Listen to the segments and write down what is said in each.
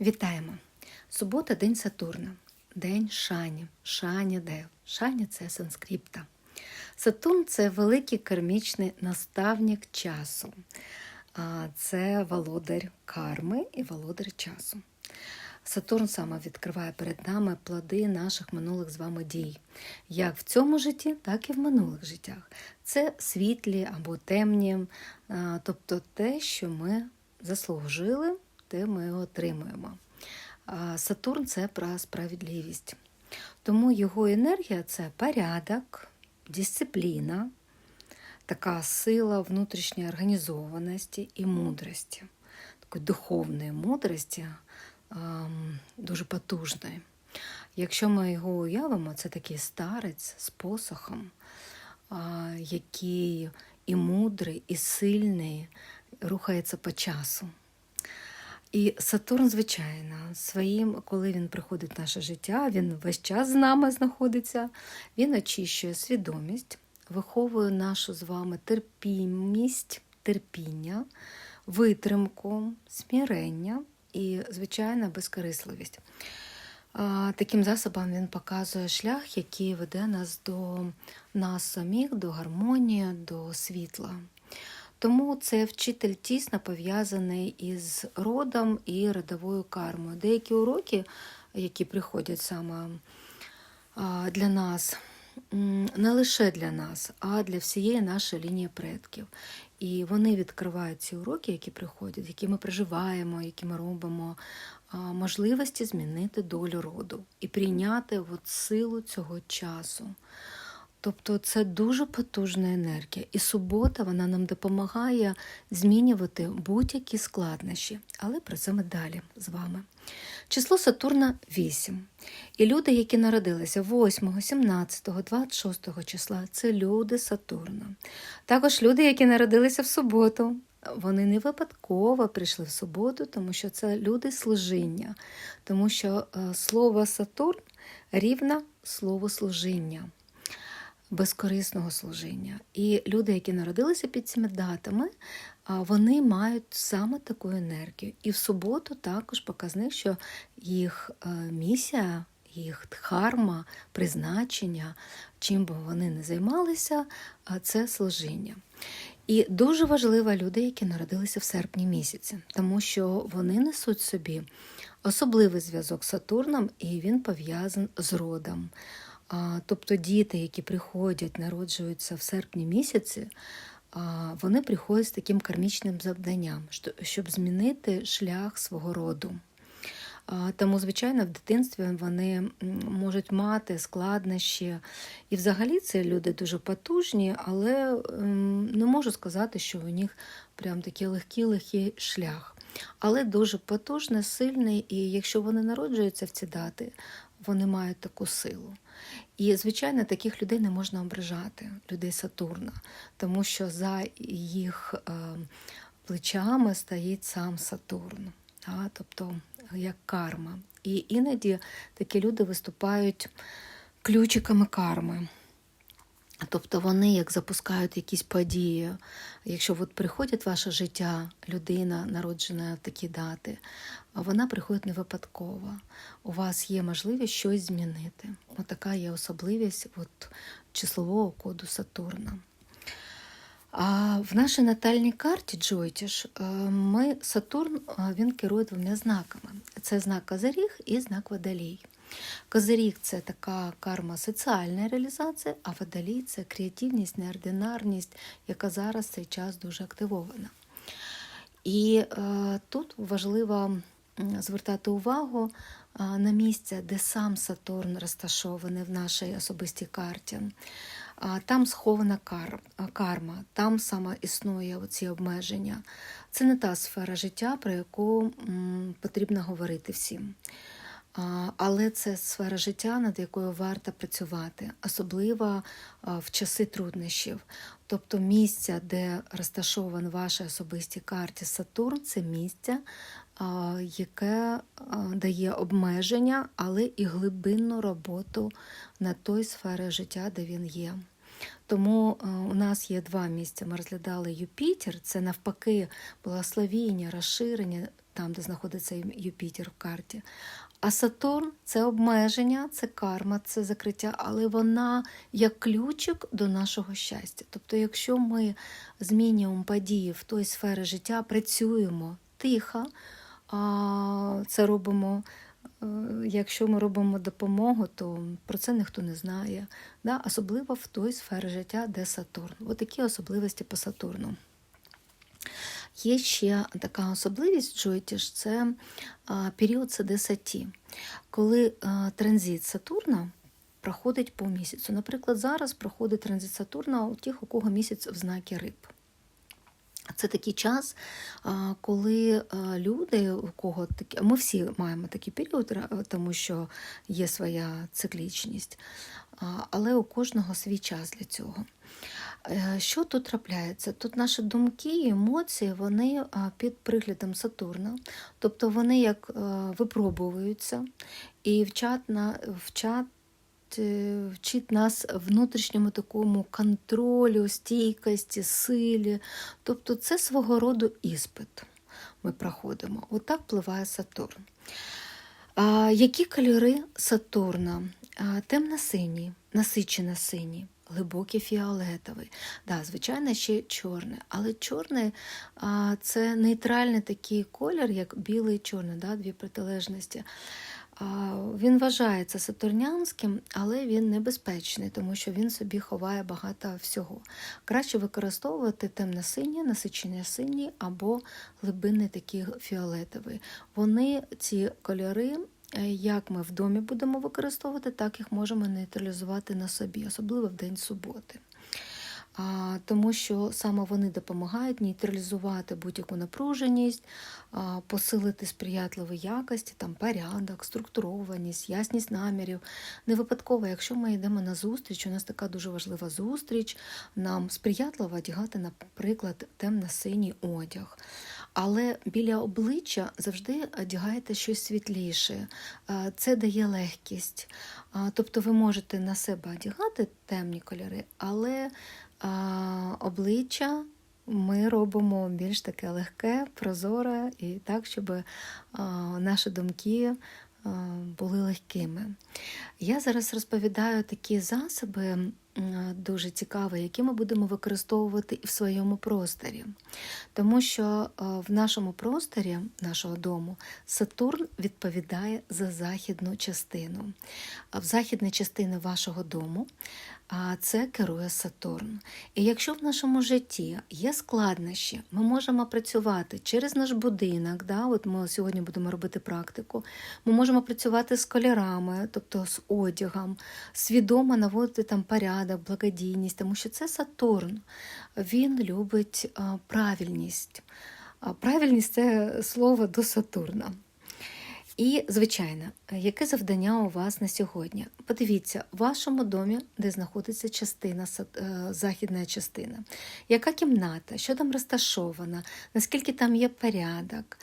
Вітаємо! Субота день Сатурна, день Шані, Шані Дев. Шані це санскрипта. Сатурн це великий кармічний наставник часу. Це володар карми і володар часу. Сатурн саме відкриває перед нами плоди наших минулих з вами дій, як в цьому житті, так і в минулих життях. Це світлі або темні, тобто те, що ми заслужили, те ми отримуємо. Сатурн це про справедливість. Тому його енергія це порядок, дисципліна, така сила внутрішньої організованості і мудрості, такої духовної мудрості, дуже потужної. Якщо ми його уявимо, це такий старець з посохом, який і мудрий, і сильний, рухається по часу. І Сатурн, звичайно, своїм, коли він приходить в наше життя, він весь час з нами знаходиться, він очищує свідомість, виховує нашу з вами терпімість, терпіння, витримку, смірення і, звичайно, безкорисливість. Таким засобом він показує шлях, який веде нас до нас самих, до гармонії, до світла. Тому це вчитель тісно пов'язаний із родом і родовою кармою. Деякі уроки, які приходять саме для нас, не лише для нас, а для всієї нашої лінії предків. І вони відкривають ці уроки, які приходять, які ми проживаємо, які ми робимо, можливості змінити долю роду і прийняти от силу цього часу. Тобто це дуже потужна енергія. І субота вона нам допомагає змінювати будь-які складнощі. Але про це ми далі з вами. Число Сатурна 8. І люди, які народилися 8, 17, 26 числа, це люди Сатурна. Також люди, які народилися в суботу. Вони не випадково прийшли в суботу, тому що це люди служіння, тому що слово Сатурн рівна слово служіння безкорисного служіння. І люди, які народилися під цими датами, вони мають саме таку енергію. І в суботу також показник, що їх е, місія, їх дхарма, призначення, чим би вони не займалися, це служіння. І дуже важливо люди, які народилися в серпні місяці, тому що вони несуть собі особливий зв'язок з Сатурном, і він пов'язаний з родом. Тобто діти, які приходять, народжуються в серпні місяці, вони приходять з таким кармічним завданням, щоб змінити шлях свого роду. Тому, звичайно, в дитинстві вони можуть мати складнощі. І взагалі це люди дуже потужні, але ем, не можу сказати, що у них прям такий легкий-легкий шлях. Але дуже потужний, сильний, і якщо вони народжуються в ці дати, вони мають таку силу. І, звичайно, таких людей не можна ображати, людей Сатурна, тому що за їх е, плечами стоїть сам Сатурн, а, тобто як карма. І іноді такі люди виступають ключиками карми. Тобто вони як запускають якісь події. Якщо от приходить в ваше життя людина, народжена в такі дати, вона приходить не випадково. У вас є можливість щось змінити. От є особливість от, числового коду Сатурна. А в нашій натальній карті Джойтіш ми Сатурн він керує двома знаками: це знак Козиріг і знак Водолій. Козиріг це така карма соціальна реалізація, а водолій це креативність, неординарність, яка зараз в цей час дуже активована. І е, тут важливо звертати увагу на місце, де сам Сатурн розташований в нашій особистій карті. Там схована карма, там саме існує ці обмеження. Це не та сфера життя, про яку потрібно говорити всім. Але це сфера життя, над якою варто працювати, особливо в часи труднощів. Тобто місця, де розташований в вашій особистій карті Сатурн, це місце, яке дає обмеження, але і глибинну роботу на той сфері життя, де він є. Тому у нас є два місця. Ми розглядали Юпітер, це навпаки благословіння, розширення там, де знаходиться Юпітер в карті. А Сатурн це обмеження, це карма, це закриття, але вона як ключик до нашого щастя. Тобто, якщо ми змінюємо події в той сфері життя, працюємо тихо, це робимо. Е, якщо ми робимо допомогу, то про це ніхто не знає, да? особливо в той сфері життя, де Сатурн. Ось такі особливості по Сатурну. Є ще така особливість Джойтіш це період Седесаті, коли транзит Сатурна проходить по місяцю. Наприклад, зараз проходить транзит Сатурна у тих, у кого місяць в знакі риб. Це такий час, коли люди, у кого такі, ми всі маємо такий період, тому що є своя циклічність, але у кожного свій час для цього. Е, що тут трапляється? Тут наші думки і емоції вони під приглядом Сатурна, тобто вони як е, випробовуються і вчать, вчать, е, вчить нас внутрішньому такому контролю, стійкості, силі. Тобто це свого роду іспит ми проходимо. Отак впливає Сатурн. Які кольори Сатурна? Темно-синій, насичено синій глибокий фіолетовий. Да, Звичайно, ще чорний. Але чорний це нейтральний такий колір, як білий і чорний, да, дві протилежності. Він вважається сатурнянським, але він небезпечний, тому що він собі ховає багато всього. Краще використовувати темно-синій, насичення синій або глибинний такий фіолетовий. Вони, ці кольори, як ми в домі будемо використовувати, так їх можемо нейтралізувати на собі, особливо в день суботи. Тому що саме вони допомагають нейтралізувати будь-яку напруженість, посилити сприятливі якості, там порядок, структурованість, ясність намірів. Не випадково, якщо ми йдемо на зустріч, у нас така дуже важлива зустріч, нам сприятливо одягати, наприклад, темно-синій одяг. Але біля обличчя завжди одягаєте щось світліше, це дає легкість. Тобто ви можете на себе одягати темні кольори, але обличчя ми робимо більш таке легке, прозоре і так, щоб наші думки були легкими. Я зараз розповідаю такі засоби дуже цікаві, які ми будемо використовувати і в своєму просторі. Тому що в нашому просторі нашого дому Сатурн відповідає за західну частину. В західній частині вашого дому це керує Сатурн. І якщо в нашому житті є складнощі, ми можемо працювати через наш будинок. Да? От Ми сьогодні будемо робити практику. Ми можемо працювати з кольорами, тобто з одягом, свідомо наводити там порядок, благодійність, тому що це Сатурн. Він любить правильність. Правильність це слово до Сатурна. І, звичайно, яке завдання у вас на сьогодні? Подивіться, в вашому домі, де знаходиться частина, е, західна частина, яка кімната, що там розташована, наскільки там є порядок,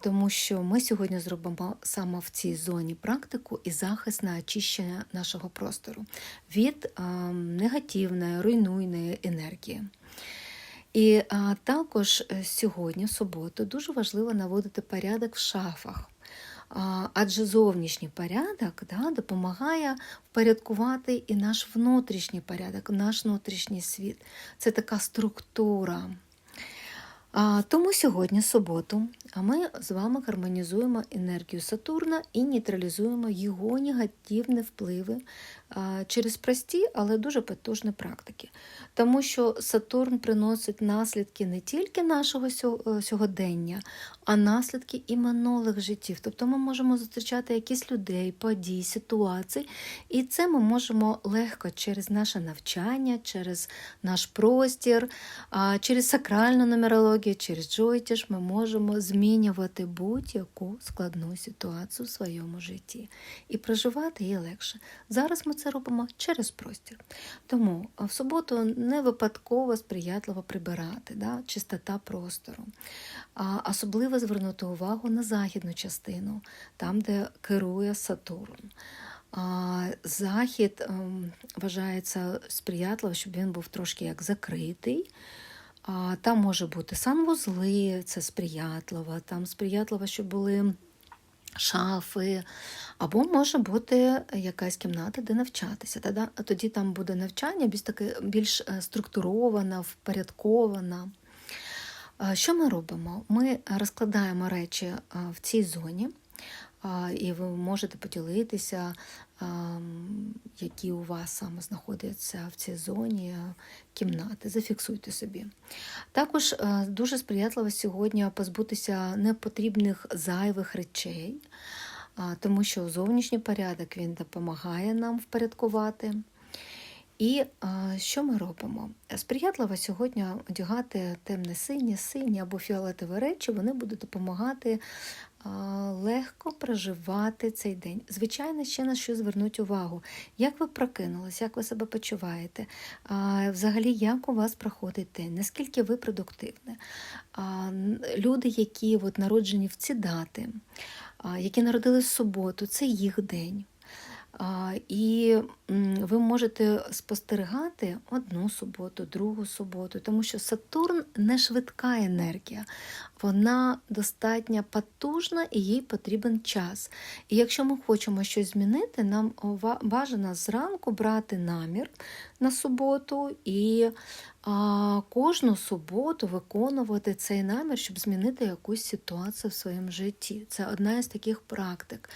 тому що ми сьогодні зробимо саме в цій зоні практику і захист на очищення нашого простору від негативної, руйнуйної енергії. І а, також е, сьогодні, в суботу, дуже важливо наводити порядок в шафах адже зовнішній порядок да, допомагає впорядкувати і наш внутрішній порядок, наш внутрішній світ. Це така структура. Тому сьогодні, суботу, ми з вами гармонізуємо енергію Сатурна і нейтралізуємо його негативні впливи через прості, але дуже потужні практики. Тому що Сатурн приносить наслідки не тільки нашого е, сьогодення, а наслідки і минулих життів. Тобто ми можемо зустрічати якісь людей, подій, ситуації, і це ми можемо легко через наше навчання, через наш простір, через сакральну нумерологію, через джойтіж ми можемо змінювати будь-яку складну ситуацію в своєму житті і проживати її легше. Зараз ми це робимо через простір. Тому в суботу не випадково сприятливо прибирати, да, чистота простору. А Особливо звернути увагу на західну частину, там, де керує Сатурн. Захід ем, вважається сприятливо, щоб він був трошки як закритий. Там може бути санвузли, це сприятливо, там сприятливо, щоб були шафи, або може бути якась кімната, де навчатися. Тоді, там буде навчання більш таки більш е, структурована, впорядкована. Е, Що ми робимо? Ми розкладаємо речі е, в цій зоні, і ви можете поділитися, е, які у вас саме знаходяться в цій зоні е, кімнати. Зафіксуйте собі. Також е, дуже сприятливо сьогодні позбутися непотрібних зайвих речей, тому що зовнішній порядок він допомагає нам впорядкувати. І а, що ми робимо? Сприятливо сьогодні одягати темне синє, синє або фіолетові речі, вони будуть допомагати легко проживати цей день. Звичайно, ще на що звернуть увагу. Як ви прокинулись, як ви себе почуваєте? Взагалі, як у вас проходить день, наскільки ви продуктивні? Люди, які от, народжені в ці дати, які народились в суботу, це їх день. І ви можете спостерігати одну суботу, другу суботу, тому що Сатурн не швидка енергія, вона достатньо потужна і їй потрібен час. І якщо ми хочемо щось змінити, нам бажано зранку брати намір на суботу і кожну суботу виконувати цей намір, щоб змінити якусь ситуацію в своєму житті. Це одна із таких практик.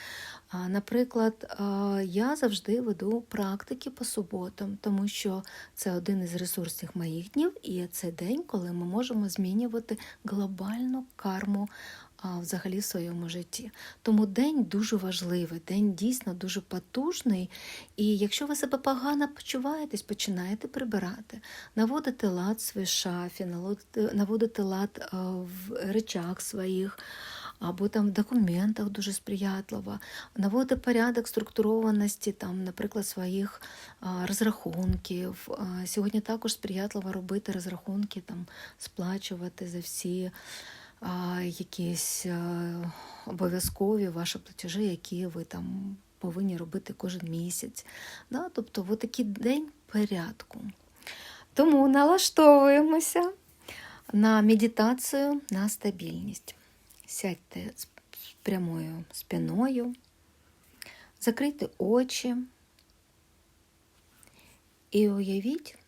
Наприклад, я завжди веду практики по суботам, тому що це один із ресурсів моїх днів, і це день, коли ми можемо змінювати глобальну карму взагалі в своєму житті. Тому день дуже важливий, день дійсно дуже потужний. І якщо ви себе погано почуваєтесь, починаєте прибирати, наводити лад в своїй шафі, наводити лад в речах своїх або там в документах дуже сприятливо, наводити порядок структурованості, там, наприклад, своїх розрахунків. Сьогодні також сприятливо робити розрахунки, там, сплачувати за всі якісь обов'язкові ваші платежі, які ви там повинні робити кожен місяць. Да? Тобто, от такий день порядку. Тому налаштовуємося на медитацію на стабільність. Сядьте з прямою спиною, закрийте очі і уявіть,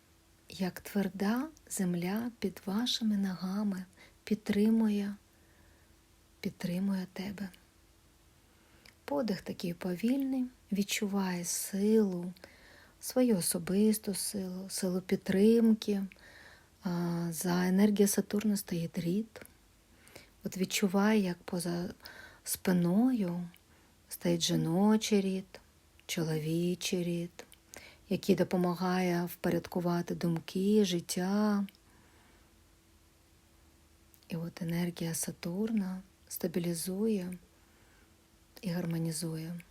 як тверда земля під вашими ногами підтримує, підтримує тебе. Подих такий повільний, відчуває силу, свою особисту силу, силу підтримки. За енергія Сатурна стоїть рід. От відчувай, як поза спиною стоїть жіночий рід, чоловічий рід, який допомагає впорядкувати думки, життя. І от енергія Сатурна стабілізує і гармонізує.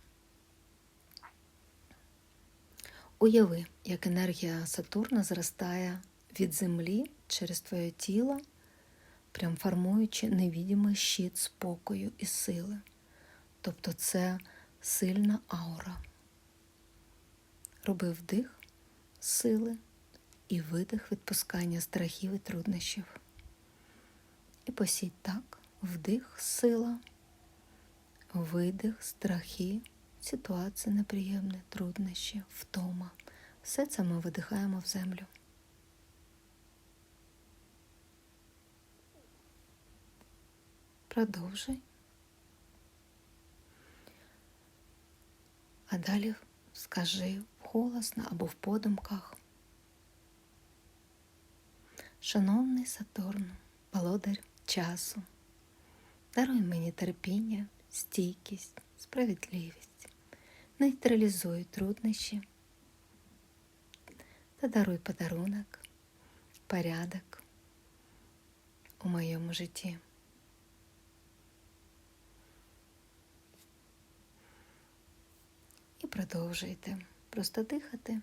Уяви, як енергія Сатурна зростає від землі через твоє тіло прям формуючи невідимий щит спокою і сили. Тобто це сильна аура. Роби вдих сили і видих відпускання страхів і труднощів. І посідь так, вдих сила, видих, страхи, ситуації неприємні, труднощі, втома. Все це ми видихаємо в землю. Продовжуй. А далі скажи голосно або в подумках. Шановний Сатурн, володар часу, даруй мені терпіння, стійкість, справедливість, нейтралізуй труднощі та даруй подарунок, порядок у моєму житті. Продовжуйте просто дихати.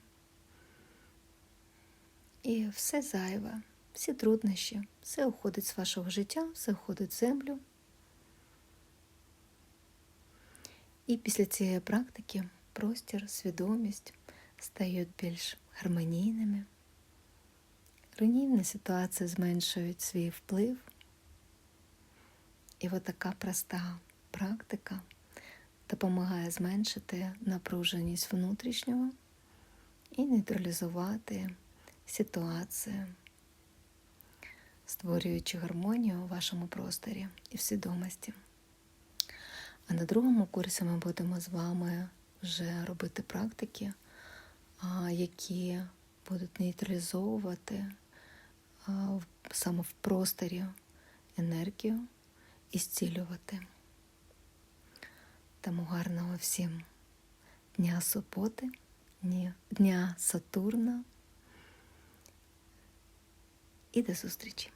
І все зайве, всі труднощі, все уходить з вашого життя, все уходить в землю. І після цієї практики простір, свідомість стають більш гармонійними, руйнівні ситуації зменшують свій вплив. І от проста практика допомагає зменшити напруженість внутрішнього і нейтралізувати ситуацію, створюючи гармонію у вашому просторі і в свідомості. А на другому курсі ми будемо з вами вже робити практики, які будуть нейтралізовувати саме в просторі енергію і зцілювати. Тому гарного всім дня суботи, дня Сатурна і до зустрічі!